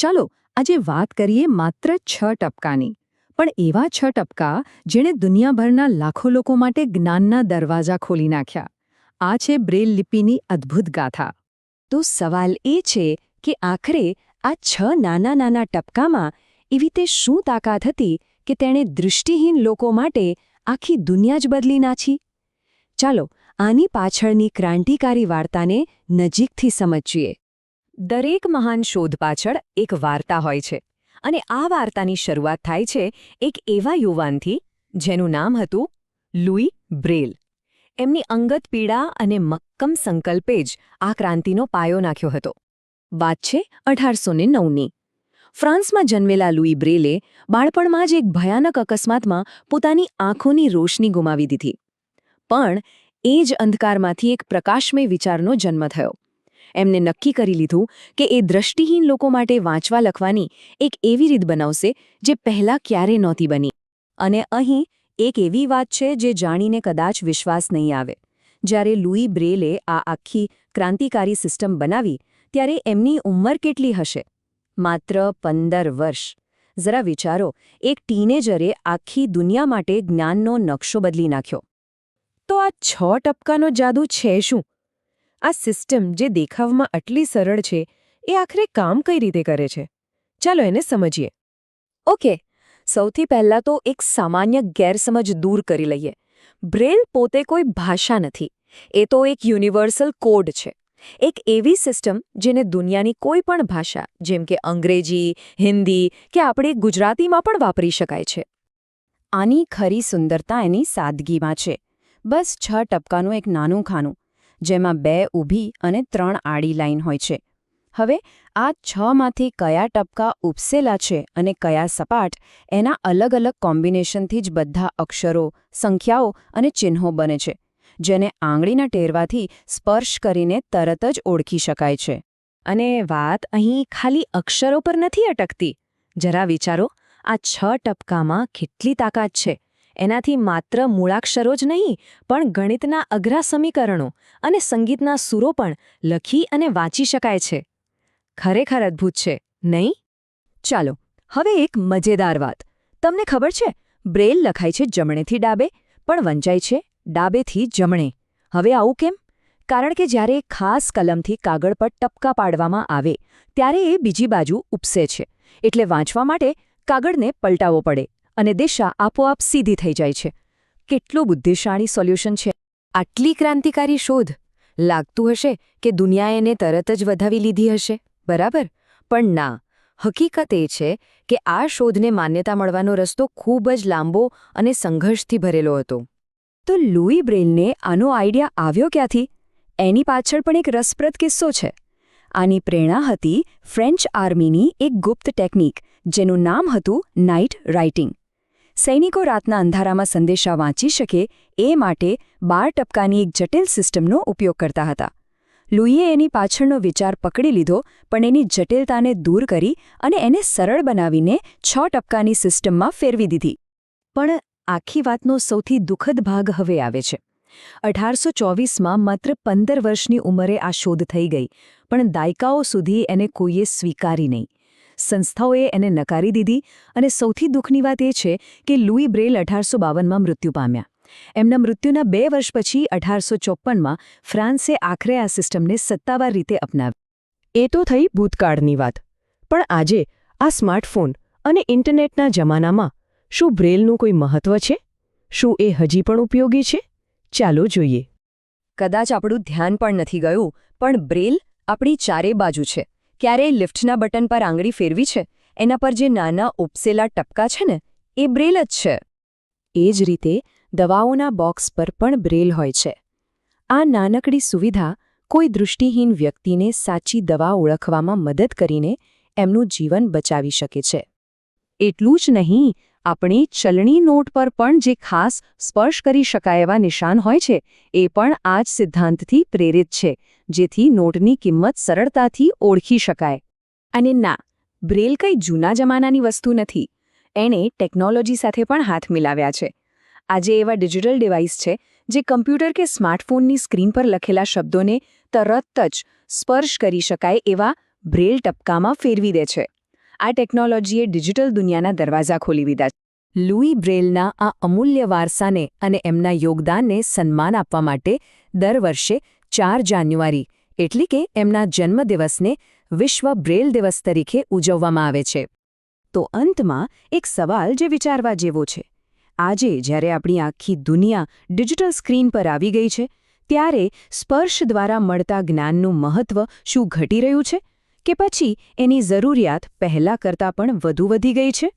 ચાલો આજે વાત કરીએ માત્ર છ ટપકાની. પણ એવા છ ટપકા જેણે દુનિયાભરના લાખો લોકો માટે જ્ઞાનના દરવાજા ખોલી નાખ્યા. આ છે બ્રેલ લિપિની અદ્ભુત ગાથા. તો સવાલ એ છે કે આખરે આ છ નાના નાના ટપકામાં એવી તે શું તાકાત હતી કે તેણે દૃષ્ટિહીન લોકો માટે આખી દુનિયા જ બદલી નાખી? ચાલો આની પાછળની ક્રાંતિકારી વાર્તાને નજીકથી સમજીએ. દરેક મહાન શોધ પાછળ એક વાર્તા હોય છે. અને આ વાર્તાની શરૂઆત થાય છે એક એવા યુવાનથી જેનું નામ હતું લુઈ બ્રેલ. એમની અંગત પીડા અને મક્કમ સંકલ્પે જ આ ક્રાંતિનો પાયો નાખ્યો હતો. વાત છે અઢારસો નવની ફ્રાન્સમાં જન્મેલા લુઈ બ્રેલે બાળપણમાં જ એક ભયાનક અકસ્માતમાં પોતાની આંખોની રોશની ગુમાવી દીધી. પણ એ જ અંધકારમાંથી એક પ્રકાશમય વિચારનો જન્મ થયો. એમને નક્કી કરી લીધું કે એ દ્રષ્ટિહીન લોકો માટે વાંચવા લખવાની એક એવી રીત બનાવશે જે પહેલાં ક્યારે નહોતી બની. અને અહીં એક એવી વાત છે જે જાણીને કદાચ વિશ્વાસ નહીં આવે. જ્યારે લુઈ બ્રેલે આ આખી ક્રાંતિકારી સિસ્ટમ બનાવી, ત્યારે એમની ઉંમર કેટલી હશે? માત્ર પંદર વર્ષ. જરા વિચારો, એક ટીનેજરે આખી દુનિયા માટે જ્ઞાનનો નકશો બદલી નાખ્યો. તો આ છ ટપકાનો જાદુ છે શું? આ સિસ્ટમ જે દેખાવમાં આટલી સરળ છે, એ આખરે કામ કઈ રીતે કરે છે? ચાલો એને સમજીએ. ઓકે, સૌથી પહેલાં તો એક સામાન્ય ગેરસમજ દૂર કરી લઈએ. બ્રેલ પોતે કોઈ ભાષા નથી. એ તો એક યુનિવર્સલ કોડ છે. એક એવી સિસ્ટમ જેને દુનિયાની કોઈ પણ ભાષા, જેમ કે અંગ્રેજી, હિન્દી કે આપણે ગુજરાતીમાં પણ વાપરી શકાય છે. આની ખરી સુંદરતા એની સાદગીમાં છે. બસ છ ટપકાનું એક નાનું ખાનું. જેમાં બે ઊભી અને ત્રણ આડી લાઇન હોય છે. હવે આ છમાંથી કયા ટપકા ઉપસેલા છે અને કયા સપાટ, એના અલગ અલગ કોમ્બિનેશનથી જ બધા અક્ષરો, સંખ્યાઓ અને ચિહ્નો બને છે, જેને આંગળીના ટેરવાથી સ્પર્શ કરીને તરત જ ઓળખી શકાય છે. અને વાત અહીં ખાલી અક્ષરો પર નથી અટકતી. જરા વિચારો, આ છ ટપકામાં કેટલી તાકાત છે? એનાથી માત્ર મૂળાક્ષરો જ નહીં, પણ ગણિતના અઘરા સમીકરણો અને સંગીતના સૂરો પણ લખી અને વાંચી શકાય છે. ખરેખર અદ્ભુત છે, નહીં? ચાલો, હવે એક મજેદાર વાત. તમને ખબર છે, બ્રેલ લખાય છે જમણેથી ડાબે, પણ વંચાય છે ડાબેથી જમણે. હવે આવું કેમ? કારણ કે જ્યારે ખાસ કલમથી કાગળ પર ટપકા પાડવામાં આવે, ત્યારે એ બીજી બાજુ ઉપસે છે. એટલે વાંચવા માટે કાગળને પલટાવવો પડે. અને દિશા આપોઆપ સીધી થઈ જાય છે. કેટલું બુદ્ધિશાળી સોલ્યુશન છે. આટલી ક્રાંતિકારી શોધ. લાગતું હશે કે દુનિયાએ એને તરત જ વધાવી લીધી હશે, બરાબર? પણ ના. હકીકત એ છે કે આ શોધને માન્યતા મળવાનો રસ્તો ખૂબ જ લાંબો અને સંઘર્ષથી ભરેલો હતો. તો લુઈ બ્રેલને આનો આઈડિયા આવ્યો ક્યાંથી? એની પાછળ પણ એક રસપ્રદ કિસ્સો છે. આની પ્રેરણા હતી ફ્રેન્ચ આર્મીની એક ગુપ્ત ટેકનિક, જેનું નામ હતું નાઇટ રાઇટિંગ. સૈનિકો રાતના અંધારામાં સંદેશા વાંચી શકે એ માટે બાર ટપકાની એક જટિલ સિસ્ટમનો ઉપયોગ કરતા હતા. લુઈએ એની પાછળનો વિચાર પકડી લીધો, પણ એની જટિલતાને દૂર કરી અને એને સરળ બનાવીને છ ટપકાની સિસ્ટમમાં ફેરવી દીધી. પણ આખી વાતનો સૌથી દુઃખદ ભાગ હવે આવે છે. અઢારસો ચોવીસમાં માત્ર પંદર વર્ષની ઉંમરે આ શોધ થઈ ગઈ, પણ દાયકાઓ સુધી એને કોઈએ સ્વીકારી નહીં. સંસ્થાઓએ એને નકારી દીધી અને સૌથી દુઃખની વાત એ છે કે લુઈ બ્રેલ અઢારસો બાવનમાં મૃત્યુ પામ્યા. એમના મૃત્યુના બે વર્ષ પછી અઢારસો ચોપ્પનમાં ફ્રાન્સે આખરે આ સિસ્ટમને સત્તાવાર રીતે અપનાવી એ તો થઈ ભૂતકાળની વાત. પણ આજે આ સ્માર્ટફોન અને ઇન્ટરનેટના જમાનામાં શું બ્રેલનું કોઈ મહત્વ છે? શું એ હજી પણ ઉપયોગી છે? ચાલો જોઈએ. કદાચ આપણું ધ્યાન પણ નથી ગયું, પણ બ્રેલ આપણી ચારે બાજુ છે. ક્યારેય લિફ્ટના બટન પર આંગળી ફેરવી છે? એના પર જે નાના ઉપસેલા ટપકા છે ને, એ બ્રેલ જ છે. એ જ રીતે દવાઓના બોક્સ પર પણ બ્રેલ હોય છે. આ નાનકડી સુવિધા કોઈ દૃષ્ટિહીન વ્યક્તિને સાચી દવા ઓળખવામાં મદદ કરીને એમનું જીવન બચાવી શકે છે. એટલું જ નહીં, આપણી ચલણી નોટ પર પણ જે ખાસ સ્પર્શ કરી શકાય એવા નિશાન હોય છે, એ પણ આ જ સિદ્ધાંતથી પ્રેરિત છે, જેથી નોટની કિંમત સરળતાથી ઓળખી શકાય. અને ના, બ્રેલ કંઈ જૂના જમાનાની વસ્તુ નથી. એણે ટેકનોલોજી સાથે પણ હાથ મિલાવ્યા છે. આજે એવા ડિજિટલ ડિવાઇસ છે, જે કમ્પ્યુટર કે સ્માર્ટફોનની સ્ક્રીન પર લખેલા શબ્દોને તરત જ સ્પર્શ કરી શકાય એવા બ્રેલ ટપકામાં ફેરવી દે છે. આ ટેકનોલોજીએ ડિજિટલ દુનિયાના દરવાજા ખોલી દીધા લુઈ બ્રેલના આ અમૂલ્ય વારસાને અને એમના યોગદાનને સન્માન આપવા માટે દર વર્ષે ચાર જાન્યુઆરી, એટલે કે એમના જન્મદિવસને વિશ્વ બ્રેલ દિવસ તરીકે ઉજવવામાં આવે છે. તો અંતમાં એક સવાલ જે વિચારવા જેવો છે. આજે જ્યારે આપણી આખી દુનિયા ડિજિટલ સ્ક્રીન પર આવી ગઈ છે, ત્યારે સ્પર્શ દ્વારા મળતા જ્ઞાનનું મહત્વ શું ઘટી રહ્યું છે? કે પછી એની જરૂરિયાત પહેલાં કરતાં પણ વધુ વધી ગઈ છે?